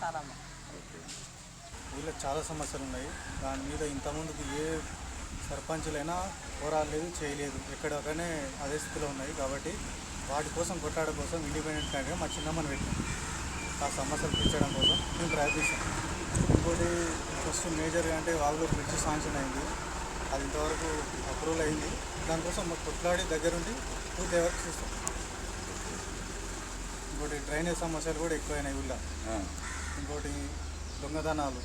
చాలమ్మ okay. ఊళ్ళో చాలా సమస్యలు ఉన్నాయి దాని మీద ఇంతకుముందుకు ఏ సర్పంచులైనా పోరాడలేదు చేయలేదు. ఎక్కడొక్కనే అదే స్థితిలో ఉన్నాయి కాబట్టి వాటి కోసం కొట్లాడడం కోసం ఇండిపెండెంట్ క్యాండిడేట్ మా చిన్నమ్మని పెట్టాం. ఆ సమస్యలు తీర్చడం కోసం మేము ప్రయత్నిస్తాం. ఇంకోటి ఫస్ట్ మేజర్గా అంటే వాళ్ళు బ్రిడ్జ్ శాంక్షన్ అయింది. అది ఇంతవరకు అప్రూవల్ అయింది. దానికోసం మాకు కొట్లాడి దగ్గరుండి పూర్తి వర్క్ చేస్తాం. ఇంకోటి డ్రైనేజ్ సమస్యలు కూడా ఎక్కువైనాయి ఊళ్ళో ఇంకోటి దొంగతనాలు.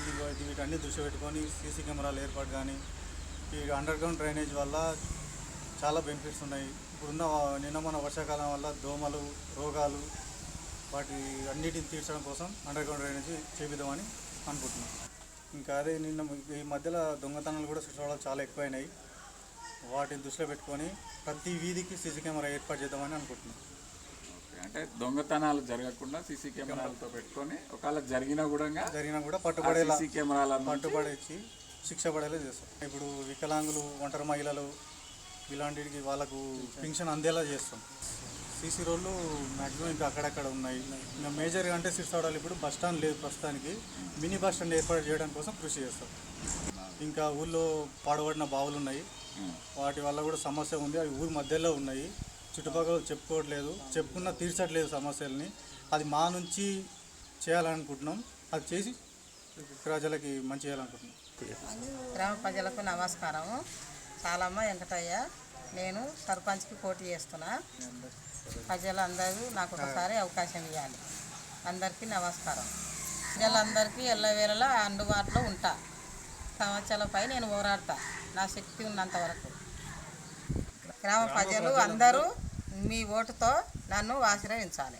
ఇది వీటన్ని దృష్టి పెట్టుకొని సీసీ కెమెరాలు ఏర్పాటు కానీ ఈ అండర్ గ్రౌండ్ డ్రైనేజ్ వల్ల చాలా బెనిఫిట్స్ ఉన్నాయి. ఇప్పుడున్న నిన్న మన వర్షాకాలం వల్ల దోమలు రోగాలు వాటి అన్నిటిని తీర్చడం కోసం అండర్ గ్రౌండ్ డ్రైనేజ్ చేపిద్దామని అనుకుంటున్నాం. ఇంకా అదే నిన్న ఈ మధ్యలో దొంగతనాలు కూడా శిక్షణ చాలా ఎక్కువైనాయి. వాటిని దృష్టిలో పెట్టుకొని ప్రతి వీధికి సీసీ కెమెరా ఏర్పాటు చేద్దామని అనుకుంటున్నాం. అంటే దొంగతనాలు జరగకుండా సీసీ కెమెరాలతో పెట్టుకొని ఒకవేళ జరిగినా కూడా జరిగినా కూడా పట్టుబడేలా సీసీ కెమెరాలను పట్టుబడేసి శిక్ష పడేలా చేస్తాం. ఇప్పుడు వికలాంగులు ఒంటరి మహిళలు ఇలాంటికి వాళ్ళకు పింఛన్ అందేలా చేస్తాం. సీసీ రోడ్లు మ్యాక్సిమం ఇంకా అక్కడక్కడ ఉన్నాయి. ఇంకా మేజర్గా అంటే సిరిసాడాలు ఇప్పుడు బస్ స్టాండ్ లేదు ప్రస్తుతానికి. మినీ బస్ స్టాండ్ ఏర్పాటు చేయడం కోసం కృషి చేస్తాం. ఇంకా ఊళ్ళో పాడబడిన బావులు ఉన్నాయి వాటి వల్ల కూడా సమస్య ఉంది. అవి ఊరి మధ్యలో ఉన్నాయి. చుట్టుపక్కల చెప్పుకోవట్లేదు చెప్పుకున్నా తీర్చట్లేదు సమస్యల్ని. అది మా నుంచి చేయాలనుకుంటున్నాం. అది చేసి ప్రజలకి మంచి చేయాలనుకుంటున్నాం. గ్రామ ప్రజలకు నమస్కారం. చాలమ్మ వెంకటయ్య నేను సర్పంచ్కి పోటీ చేస్తున్నా. ప్రజలందరూ నాకు ఒకసారి అవకాశం ఇవ్వాలి. అందరికీ నమస్కారం. ప్రజలందరికీ ఎల్లవేళలా అందుబాటులో ఉంటా. సంవత్సరాలపై నేను పోరాడతా. నా శక్తి ఉన్నంత వరకు. గ్రామ ప్రజలు అందరూ మీ ఓటుతో నన్ను ఆశీర్వదించాలి.